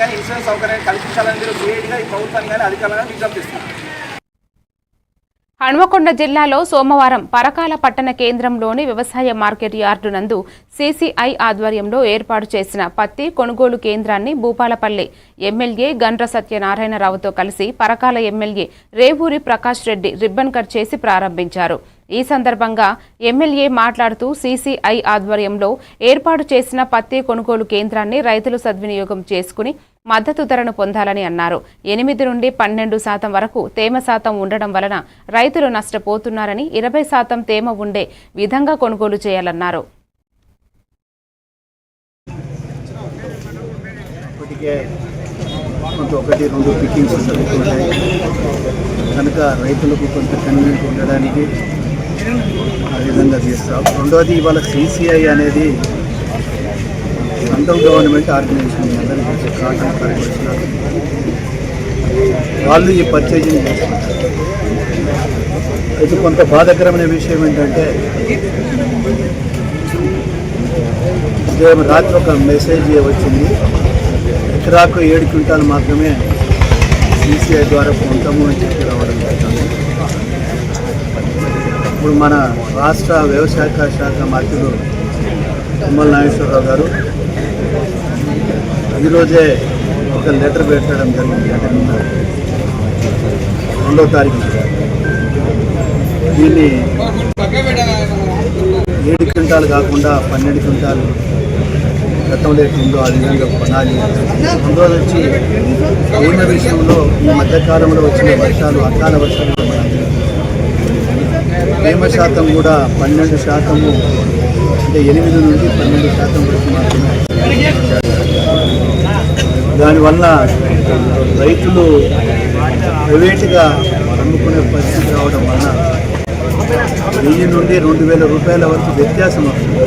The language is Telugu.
కానీ ఇన్సూరెన్స్ సౌకర్యాన్ని కల్పించాలని మీరు ఈ ప్రభుత్వాన్ని కానీ అధికారులను విజ్ఞప్తి హన్మకొండ జిల్లాలో సోమవారం పరకాల పట్టణ కేంద్రంలోని వ్యవసాయ మార్కెట్ యార్డు నందు సీసీఐ ఆధ్వర్యంలో ఏర్పాటు చేసిన పత్తి కొనుగోలు కేంద్రాన్ని భూపాలపల్లి ఎమ్మెల్యే గండ్ర సత్యనారాయణరావుతో కలిసి Parakala MLA Revuri Prakash Reddy ribbon cut చేసి ప్రారంభించారు. ఈ సందర్భంగా ఎమ్మెల్యే మాట్లాడుతూ సీసీఐ ఆధ్వర్యంలో ఏర్పాటు చేసిన పత్తి కొనుగోలు కేంద్రాన్ని రైతులు సద్వినియోగం చేసుకుని మద్దతు ధరను పొందాలని అన్నారు. ఎనిమిది నుండి పన్నెండు శాతం వరకు తేమ శాతం ఉండడం వలన రైతులు నష్టపోతున్నారని ఇరవై శాతం తేమ ఉండే విధంగా కొనుగోలు చేయాలన్నారు. ఒకటి రెండు పికింగ్స్ జరుగుతుంటాయి కనుక రైతులకు కొంత కన్వీనియంట్ ఉండడానికి విధంగా చేస్తాం. రెండవది ఇవాళ సిసిఐ అనేది central government organisation cotton corporation వాళ్ళు ఈ పర్చేజింగ్ చేస్తున్నారు. అయితే కొంత బాధాకరమైన విషయం ఏంటంటే ఉదయం రాత్రి ఒక మెసేజ్ వచ్చింది. ఎకరాకు ఏడు క్వింటాలు మాత్రమే సీసీఐ ద్వారా పొందుతాము అని చెప్పి రావడం జరుగుతుంది. ఇప్పుడు మన రాష్ట్ర వ్యవసాయ శాఖ మంత్రులు తుమ్మల నాగేశ్వరరావు గారు ఈరోజే ఒక లెటర్ పెట్టడం జరిగింది. అంటే నిన్న రెండో తారీఖు. దీన్ని ఏడు క్వింటాలు కాకుండా పన్నెండు క్వింటాలు గతంలో ఎట్లుందో ఆ విధంగా కొనాలి. రెండోది వచ్చి తేమ విషయంలో ఈ మధ్యకాలంలో వచ్చిన వర్షాలు అకాల వర్షాలు కూడా మనందరికీ తేమ శాతం కూడా పన్నెండు శాతము అంటే ఎనిమిది నుండి పన్నెండు శాతం వరకు మాత్రమే దానివల్ల రైతులు ప్రైవేటుగా అమ్ముకునే పరిస్థితి రావడం వలన వెయ్యి నుండి రెండు వేల రూపాయల వరకు వ్యత్యాసం వస్తుంది.